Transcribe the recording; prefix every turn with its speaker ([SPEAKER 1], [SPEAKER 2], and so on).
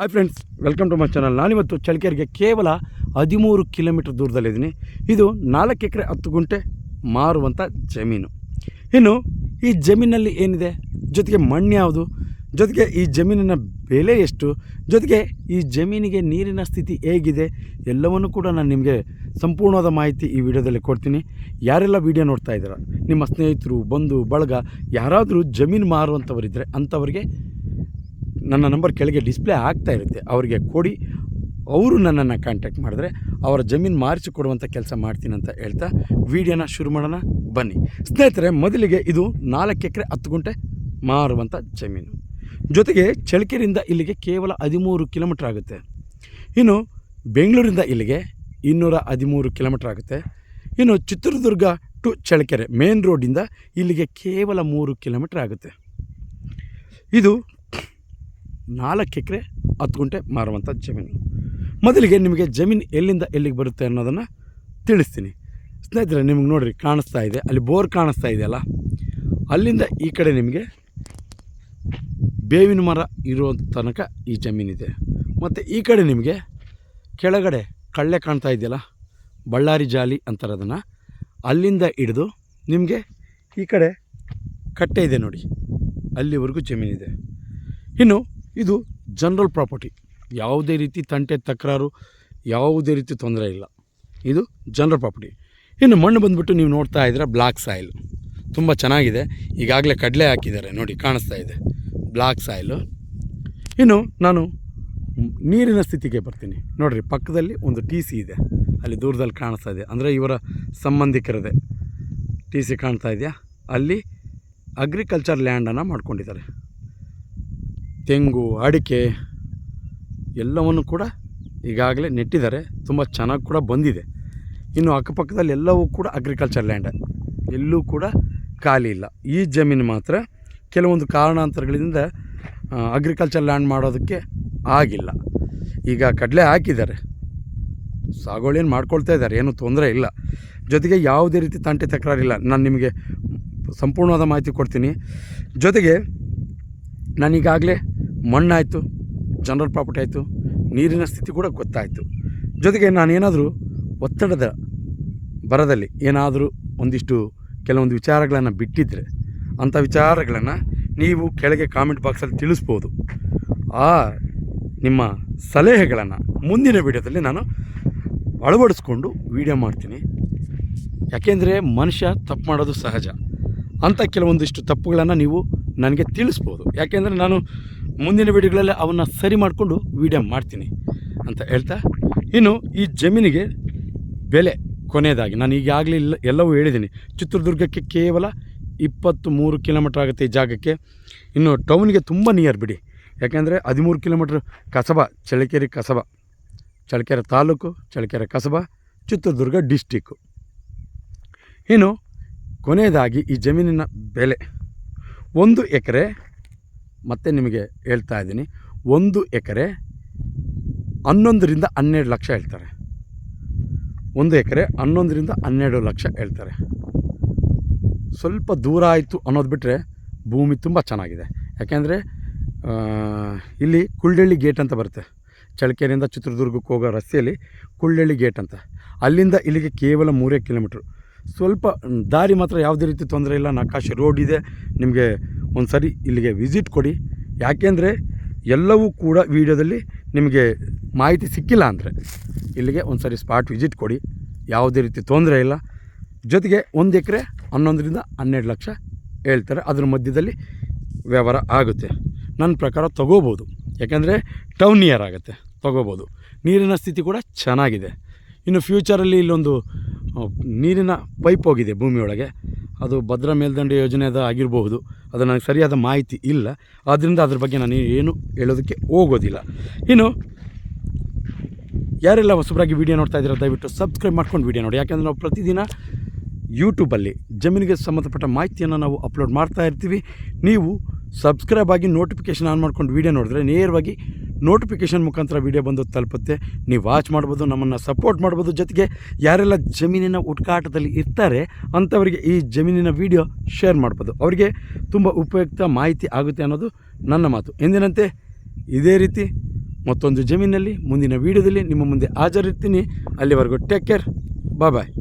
[SPEAKER 1] Hi friends welcome to my channel ನಾನಿವತ್ತು ಚಳಿಕೆರೆಗೆ ಕೇವಲ ಹದಿಮೂರು ಕಿಲೋಮೀಟರ್ ದೂರದಲ್ಲಿದ್ದೀನಿ. ಇದು ನಾಲ್ಕು ಎಕರೆ ಹತ್ತು ಗುಂಟೆ ಮಾರುವಂಥ ಜಮೀನು. ಇನ್ನು ಈ ಜಮೀನಲ್ಲಿ ಏನಿದೆ? ಜೊತೆಗೆ ಮಣ್ಣು ಯಾವುದು? ಜೊತೆಗೆ ಈ ಜಮೀನಿನ ಬೆಲೆ ಎಷ್ಟು? ಜೊತೆಗೆ ಈ ಜಮೀನಿಗೆ ನೀರಿನ ಸ್ಥಿತಿ ಹೇಗಿದೆ? ಎಲ್ಲವನ್ನು ಕೂಡ ನಾನು ನಿಮಗೆ ಸಂಪೂರ್ಣವಾದ ಮಾಹಿತಿ ಈ ವಿಡಿಯೋದಲ್ಲಿ ಕೊಡ್ತೀನಿ. ಯಾರೆಲ್ಲ ವಿಡಿಯೋ ನೋಡ್ತಾ ಇದ್ದೀರಾ? ನಿಮ್ಮ ಸ್ನೇಹಿತರು, ಬಂಧು, ಬಳಗ, ಯಾರಾದರೂ ಜಮೀನು ಮಾರುವಂಥವರಿದ್ದರೆ ಅಂಥವರಿಗೆ ನನ್ನ ನಂಬರ್ ಕೆಳಗೆ ಡಿಸ್ಪ್ಲೇ ಆಗ್ತಾ ಇರುತ್ತೆ. ಅವರಿಗೆ ಕೊಡಿ. ಅವರು ನನ್ನನ್ನು ಕಾಂಟ್ಯಾಕ್ಟ್ ಮಾಡಿದ್ರೆ ಅವರ ಜಮೀನು ಮಾರಿಸಿ ಕೊಡುವಂಥ ಕೆಲಸ ಮಾಡ್ತೀನಿ ಅಂತ ಹೇಳ್ತಾ ವೀಡಿಯೋನ ಶುರು ಮಾಡೋಣ. ಬನ್ನಿ. ಸ್ನೇಹಿತರೆ, ಮೊದಲಿಗೆ ಇದು ನಾಲ್ಕು ಎಕರೆ ಹತ್ತು ಗುಂಟೆ ಮಾರುವಂಥ ಜಮೀನು. ಜೊತೆಗೆ ಚಳ್ಳಕೆರೆಯಿಂದ ಇಲ್ಲಿಗೆ ಕೇವಲ ಹದಿಮೂರು ಕಿಲೋಮೀಟ್ರ್ ಆಗುತ್ತೆ. ಇನ್ನು ಬೆಂಗಳೂರಿಂದ ಇಲ್ಲಿಗೆ ಇನ್ನೂರ ಹದಿಮೂರು ಕಿಲೋಮೀಟ್ರ್ ಆಗುತ್ತೆ. ಇನ್ನು ಚಿತ್ರದುರ್ಗ ಟು ಚಳಕೆರೆ ಮೇನ್ ರೋಡಿಂದ ಇಲ್ಲಿಗೆ ಕೇವಲ ಮೂರು ಕಿಲೋಮೀಟ್ರ್ ಆಗುತ್ತೆ. ಇದು ನಾಲ್ಕು ಎಕರೆ, ಹತ್ತು ಗುಂಟೆ ಮಾರುವಂಥ ಜಮೀನು. ಮೊದಲಿಗೆ ನಿಮಗೆ ಜಮೀನು ಎಲ್ಲಿಂದ ಎಲ್ಲಿಗೆ ಬರುತ್ತೆ ಅನ್ನೋದನ್ನು ತಿಳಿಸ್ತೀನಿ. ಸ್ನೇಹಿತರೆ, ನಿಮಗೆ ನೋಡಿರಿ, ಕಾಣಿಸ್ತಾ ಇದೆ. ಅಲ್ಲಿ ಬೋರ್ ಕಾಣಿಸ್ತಾ ಇದೆಯಲ್ಲ ಅಲ್ಲಿಂದ ಈ ಕಡೆ ನಿಮಗೆ ಬೇವಿನ ಮರ ಇರೋ ತನಕ ಈ ಜಮೀನಿದೆ. ಮತ್ತು ಈ ಕಡೆ ನಿಮಗೆ ಕೆಳಗಡೆ ಕಳ್ಳೆ ಕಾಣ್ತಾ ಇದೆಯಲ್ಲ? ಬಳ್ಳಾರಿ ಜಾಲಿ ಅಂತಾರದನ್ನು ಅಲ್ಲಿಂದ ಹಿಡಿದು ನಿಮಗೆ ಈ ಕಡೆ ಕಟ್ಟೆ ಇದೆ ನೋಡಿ. ಅಲ್ಲಿವರೆಗೂ ಜಮೀನಿದೆ. ಇನ್ನು ಇದು ಜನರಲ್ ಪ್ರಾಪರ್ಟಿ. ಯಾವುದೇ ರೀತಿ ತಂಟೆ, ತಕರಾರು, ಯಾವುದೇ ರೀತಿ ತೊಂದರೆ ಇಲ್ಲ. ಇದು ಜನರಲ್ ಪ್ರಾಪರ್ಟಿ. ಇನ್ನು ಮಣ್ಣು ಬಂದುಬಿಟ್ಟು ನೀವು ನೋಡ್ತಾ ಇದ್ದೀರ ಬ್ಲಾಕ್ ಸಾಯಿಲ್. ತುಂಬ ಚೆನ್ನಾಗಿದೆ. ಈಗಾಗಲೇ ಕಡಲೆ ಹಾಕಿದ್ದಾರೆ. ನೋಡಿ, ಕಾಣಿಸ್ತಾ ಇದೆ. Black soil. ಇನ್ನು ನಾನು ನೀರಿನ ಸ್ಥಿತಿಗೆ ಬರ್ತೀನಿ. ನೋಡಿರಿ, ಪಕ್ಕದಲ್ಲಿ ಒಂದು ಟಿ ಸಿ ಇದೆ. ಅಲ್ಲಿ ದೂರದಲ್ಲಿ ಕಾಣಿಸ್ತಾ ಇದೆ. ಅಂದರೆ ಇವರ ಸಂಬಂಧಿಕರದೆ. ಟಿ ಸಿ ಕಾಣ್ತಾ ಇದೆಯಾ? ಅಲ್ಲಿ ಅಗ್ರಿಕಲ್ಚರ್ ಲ್ಯಾಂಡನ್ನು ಮಾಡ್ಕೊಂಡಿದ್ದಾರೆ. ತೆಂಗು, ಅಡಿಕೆ ಎಲ್ಲವನ್ನು ಕೂಡ ಈಗಾಗಲೇ ನೆಟ್ಟಿದ್ದಾರೆ. ತುಂಬ ಚೆನ್ನಾಗಿ ಕೂಡ ಬಂದಿದೆ. ಇನ್ನು ಅಕ್ಕಪಕ್ಕದಲ್ಲಿ ಎಲ್ಲವೂ ಕೂಡ ಅಗ್ರಿಕಲ್ಚರ್ ಲ್ಯಾಂಡ್ ಎಲ್ಲೂ ಕೂಡ ಖಾಲಿ ಇಲ್ಲ. ಈ ಜಮೀನು ಮಾತ್ರ ಕೆಲವೊಂದು ಕಾರಣಾಂತರಗಳಿಂದ ಅಗ್ರಿಕಲ್ಚರ್ ಲ್ಯಾಂಡ್ ಮಾಡೋದಕ್ಕೆ ಆಗಿಲ್ಲ. ಈಗ ಕಡಲೆ ಹಾಕಿದ್ದಾರೆ. ಸಾಗುವಳಿಯನ್ನು ಮಾಡ್ಕೊಳ್ತಾ ಇದ್ದಾರೆ? ಏನೂ ತೊಂದರೆ ಇಲ್ಲ. ಜೊತೆಗೆ ಯಾವುದೇ ರೀತಿ ತಂಟೆ ತಕರಾರಿಲ್ಲ. ನಾನು ನಿಮಗೆ ಸಂಪೂರ್ಣವಾದ ಮಾಹಿತಿ ಕೊಡ್ತೀನಿ. ಜೊತೆಗೆ ನಾನೀಗಾಗಲೇ ಮಣ್ಣಾಯಿತು ಜನರಲ್ ಪ್ರಾಪರ್ಟಿ ಆಯಿತು, ನೀರಿನ ಸ್ಥಿತಿ ಕೂಡ ಗೊತ್ತಾಯಿತು. ಜೊತೆಗೆ ನಾನೇನಾದರೂ ಒತ್ತಡದ ಬರದಲ್ಲಿ ಏನಾದರೂ ಒಂದಿಷ್ಟು ಕೆಲವೊಂದು ವಿಚಾರಗಳನ್ನು ಬಿಟ್ಟಿದ್ದರೆ ಅಂಥ ವಿಚಾರಗಳನ್ನು ನೀವು ಕೆಳಗೆ ಕಾಮೆಂಟ್ ಬಾಕ್ಸಲ್ಲಿ ತಿಳಿಸ್ಬೋದು. ಆ ನಿಮ್ಮ ಸಲಹೆಗಳನ್ನು ಮುಂದಿನ ವಿಡಿಯೋದಲ್ಲಿ ನಾನು ಅಳವಡಿಸ್ಕೊಂಡು ವಿಡಿಯೋ ಮಾಡ್ತೀನಿ. ಯಾಕೆಂದರೆ ಮನುಷ್ಯ ತಪ್ಪು ಮಾಡೋದು ಸಹಜ. ಅಂಥ ಕೆಲವೊಂದಿಷ್ಟು ತಪ್ಪುಗಳನ್ನು ನೀವು ನನಗೆ ತಿಳಿಸ್ಬೋದು. ಯಾಕೆಂದರೆ ನಾನು ಮುಂದಿನ ವೀಡಿಯೋಗಳಲ್ಲಿ ಅವನ್ನ ಸರಿ ಮಾಡಿಕೊಂಡು ವೀಡಿಯೋ ಮಾಡ್ತೀನಿ ಅಂತ ಹೇಳ್ತಾ, ಇನ್ನು ಈ ಜಮೀನಿಗೆ ಬೆಲೆ ಕೊನೆಯದಾಗಿ, ನಾನು ಈಗಾಗಲೇ ಇಲ್ಲ ಎಲ್ಲವೂ ಹೇಳಿದ್ದೀನಿ. ಚಿತ್ರದುರ್ಗಕ್ಕೆ ಕೇವಲ ಇಪ್ಪತ್ತು ಮೂರು ಕಿಲೋಮೀಟ್ರ್ ಆಗುತ್ತೆ ಈ ಜಾಗಕ್ಕೆ. ಇನ್ನು ಟೌನ್ಗೆ ತುಂಬ ನಿಯರ್ ಬಿಡಿ. ಯಾಕೆಂದರೆ ಹದಿಮೂರು ಕಿಲೋಮೀಟ್ರ್ ಕಸಬ, ಚಳ್ಳಕೆರೆ ಕಸಬ. ಚಳ್ಳಕೆರೆ ತಾಲೂಕು, ಚಳ್ಳಕೆರೆ ಕಸಬ, ಚಿತ್ರದುರ್ಗ ಡಿಸ್ಟಿಕ್ಕು ಇನ್ನು ಕೊನೆಯದಾಗಿ ಈ ಜಮೀನಿನ ಬೆಲೆ. ಒಂದು ಎಕರೆ ಮತ್ತೆ ನಿಮಗೆ ಹೇಳ್ತಾ ಇದ್ದೀನಿ. ಒಂದು ಎಕರೆ ಹನ್ನೊಂದರಿಂದ ಹನ್ನೆರಡು ಲಕ್ಷ ಹೇಳ್ತಾರೆ. ಒಂದು ಎಕರೆ ಹನ್ನೊಂದರಿಂದ ಹನ್ನೆರಡು ಲಕ್ಷ ಹೇಳ್ತಾರೆ. ಸ್ವಲ್ಪ ದೂರ ಆಯಿತು ಅನ್ನೋದು ಬಿಟ್ಟರೆ ಭೂಮಿ ತುಂಬ ಚೆನ್ನಾಗಿದೆ. ಯಾಕೆಂದರೆ ಇಲ್ಲಿ ಕುಳ್ಳಳ್ಳಿ ಗೇಟ್ ಅಂತ ಬರುತ್ತೆ. ಚಳ್ಳಕೆರೆಯಿಂದ ಚಿತ್ರದುರ್ಗಕ್ಕೆ ಹೋಗೋ ರಸ್ತೆಯಲ್ಲಿ ಕುಳ್ಳಳ್ಳಿ ಗೇಟ್ ಅಂತ. ಅಲ್ಲಿಂದ ಇಲ್ಲಿಗೆ ಕೇವಲ ಮೂರೇ ಕಿಲೋಮೀಟ್ರು. ಸ್ವಲ್ಪ ದಾರಿ ಮಾತ್ರ ಯಾವುದೇ ರೀತಿ ತೊಂದರೆ ಇಲ್ಲ. ನಕಾಶೆ ರೋಡ್ ಇದೆ. ನಿಮಗೆ ಒಂದು ಸರಿ ಇಲ್ಲಿಗೆ ವಿಸಿಟ್ ಕೊಡಿ. ಯಾಕೆಂದರೆ ಎಲ್ಲವೂ ಕೂಡ ವಿಡಿಯೋದಲ್ಲಿ ನಿಮಗೆ ಮಾಹಿತಿ ಸಿಕ್ಕಿಲ್ಲ ಅಂದರೆ ಇಲ್ಲಿಗೆ ಒಂದು ಸರಿ ಸ್ಪಾಟ್ ವಿಸಿಟ್ ಕೊಡಿ. ಯಾವುದೇ ರೀತಿ ತೊಂದರೆ ಇಲ್ಲ. ಜೊತೆಗೆ ಒಂದು ಎಕರೆ ಹನ್ನೊಂದರಿಂದ ಹನ್ನೆರಡು ಲಕ್ಷ ಹೇಳ್ತಾರೆ. ಅದ್ರ ಮಧ್ಯದಲ್ಲಿ ವ್ಯವಹಾರ ಆಗುತ್ತೆ. ನನ್ನ ಪ್ರಕಾರ ತೊಗೋಬೋದು. ಯಾಕೆಂದರೆ ಟೌನ್ ನಿಯರ್ ಆಗುತ್ತೆ. ತೊಗೋಬೋದು. ನೀರಿನ ಸ್ಥಿತಿ ಕೂಡ ಚೆನ್ನಾಗಿದೆ. ಇನ್ನು ಫ್ಯೂಚರಲ್ಲಿ ಇಲ್ಲೊಂದು ನೀರಿನ ಪೈಪ್ ಹೋಗಿದೆ ಭೂಮಿಯೊಳಗೆ. ಅದು ಭದ್ರಾ ಮೇಲ್ದಂಡೆ ಯೋಜನೆದ ಆಗಿರಬಹುದು. ಅದು ನನಗೆ ಸರಿಯಾದ ಮಾಹಿತಿ ಇಲ್ಲ. ಆದ್ದರಿಂದ ಅದ್ರ ಬಗ್ಗೆ ನಾನು ಏನು ಹೇಳೋದಕ್ಕೆ ಹೋಗೋದಿಲ್ಲ. ಇನ್ನು, ಯಾರೆಲ್ಲ ಹೊಸಬರಾಗಿ ವೀಡಿಯೋ ನೋಡ್ತಾ ಇದ್ದೀರ, ದಯವಿಟ್ಟು ಸಬ್ಸ್ಕ್ರೈಬ್ ಮಾಡ್ಕೊಂಡು ವೀಡಿಯೋ ನೋಡಿ. ಯಾಕೆಂದರೆ ನಾವು ಪ್ರತಿದಿನ ಯೂಟ್ಯೂಬಲ್ಲಿ ಜಮೀನಿಗೆ ಸಂಬಂಧಪಟ್ಟ ಮಾಹಿತಿಯನ್ನು ನಾವು ಅಪ್ಲೋಡ್ ಮಾಡ್ತಾ ಇರ್ತೀವಿ. ನೀವು ಸಬ್ಸ್ಕ್ರೈಬ್ ಆಗಿ ನೋಟಿಫಿಕೇಷನ್ ಆನ್ ಮಾಡ್ಕೊಂಡು ವೀಡಿಯೋ ನೋಡಿದ್ರೆ ನೇರವಾಗಿ ನೋಟಿಫಿಕೇಷನ್ ಮುಖಾಂತರ ವಿಡಿಯೋ ಬಂದು ತಲುಪುತ್ತೆ. ನೀವು ವಾಚ್ ಮಾಡ್ಬೋದು, ನಮ್ಮನ್ನು ಸಪೋರ್ಟ್ ಮಾಡ್ಬೋದು. ಜೊತೆಗೆ ಯಾರೆಲ್ಲ ಜಮೀನಿನ ಹುಡುಕಾಟದಲ್ಲಿ ಇರ್ತಾರೆ, ಅಂಥವರಿಗೆ ಈ ಜಮೀನಿನ ವೀಡಿಯೋ ಶೇರ್ ಮಾಡ್ಬೋದು. ಅವರಿಗೆ ತುಂಬ ಉಪಯುಕ್ತ ಮಾಹಿತಿ ಆಗುತ್ತೆ ಅನ್ನೋದು ನನ್ನ ಮಾತು. ಎಂದಿನಂತೆ, ಇದೇ ರೀತಿ ಮತ್ತೊಂದು ಜಮೀನಲ್ಲಿ ಮುಂದಿನ ವೀಡಿಯೋದಲ್ಲಿ ನಿಮ್ಮ ಮುಂದೆ ಹಾಜರಿರ್ತೀನಿ. ಅಲ್ಲಿವರೆಗೂ ಟೇಕ್ ಕೇರ್ ಬಾಯ್